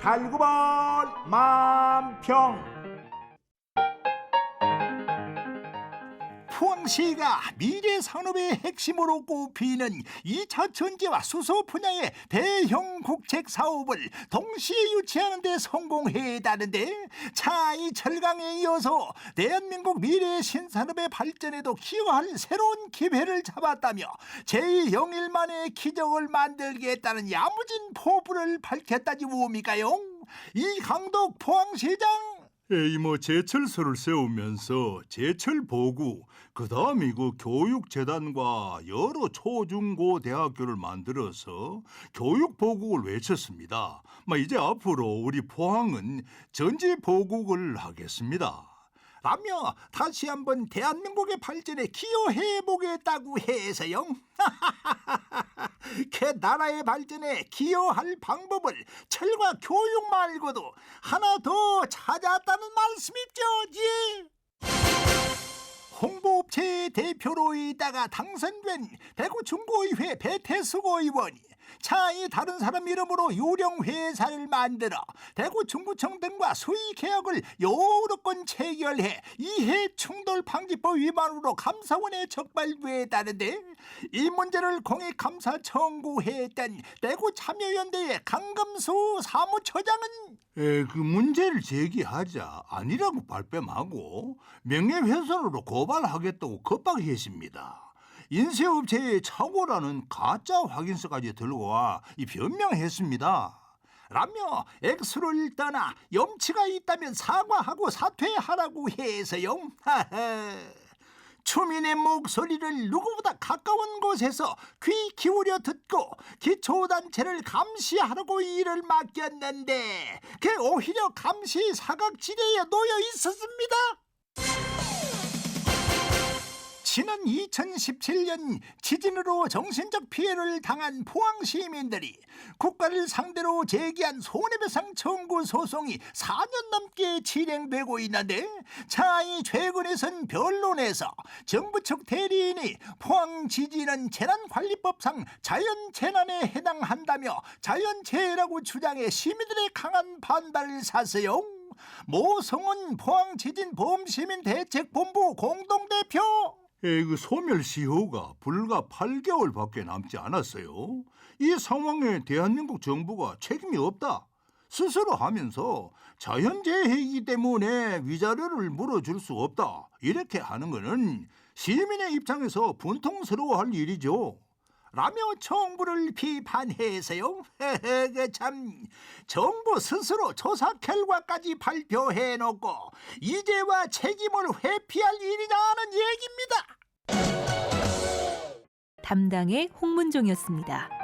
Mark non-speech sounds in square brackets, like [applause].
달구벌 만평 포항시가 미래 산업의 핵심으로 꼽히는 2차 전지와 수소 분야의 대형 국책 사업을 동시에 유치하는 데 성공했다는데 자이 철강에 이어서 대한민국 미래 신산업의 발전에도 기여할 새로운 기회를 잡았다며 제2영일만의 기적을 만들겠다는 야무진 포부를 밝혔다지 뭡니까요? 이 강덕 포항시장 에이 뭐 제철소를 세우면서 제철 보구 그 교육재단과 여러 초중고 대학교를 만들어서 교육 보국을 외쳤습니다. 뭐 이제 앞으로 우리 포항은 전지 보국을 하겠습니다. 라며 다시 한번 대한민국의 발전에 기여해 보겠다고 해서요. [laughs] 그 나라의 발전에 기여할 방법을 철과 교육 말고도 하나 더 찾았다는 말씀이죠. 예. 홍보업체 대표로 있다가 당선된 대구 중고의회 배태수고 의원이 차이 다른 사람 이름으로 유령 회사를 만들어 대구 중구청 등과 수의 계약을 여러 건 체결해 이해 충돌 방지법 위반으로 감사원에 적발됐다는데 이 문제를 공익 감사 청구했던 대구 참여연대의 강금수 사무처장은 에, 그 문제를 제기하자 아니라고 발뺌하고 명예훼손으로 고발하겠다고 겁박했습니다. 인쇄업체의 착오라는 가짜 확인서까지 들고 와 이 변명했습니다. 라며 X를 떠나 염치가 있다면 사과하고 사퇴하라고 해서요. [laughs] 주민의 목소리를 누구보다 가까운 곳에서 귀 기울여 듣고 기초단체를 감시하라고 일을 맡겼는데 그 오히려 감시 사각지대에 놓여 있었습니다. 지난 2017년 지진으로 정신적 피해를 당한 포항 시민들이 국가를 상대로 제기한 손해배상 청구 소송이 4년 넘게 진행되고 있는데 자이 최근에선 변론에서 정부 측 대리인이 포항 지진은 재난관리법상 자연재난에 해당한다며 자연재해라고 주장해 시민들의 강한 반발을 샀어요. 모성은 포항 지진 보험시민 대책본부 공동대표 에, 그 소멸 시효가 불과 8개월밖에 남지 않았어요. 이 상황에 대한민국 정부가 책임이 없다. 스스로 하면서 자연재해이기 때문에 위자료를 물어줄 수 없다. 이렇게 하는 것은 시민의 입장에서 분통스러워할 일이죠. 라며 정부를 비판해서요. [laughs] 그참 정부 스스로 조사 결과까지 발표해놓고 이제와 책임을 회피할 일이냐는 얘기입니다. 담당의 홍문종이었습니다.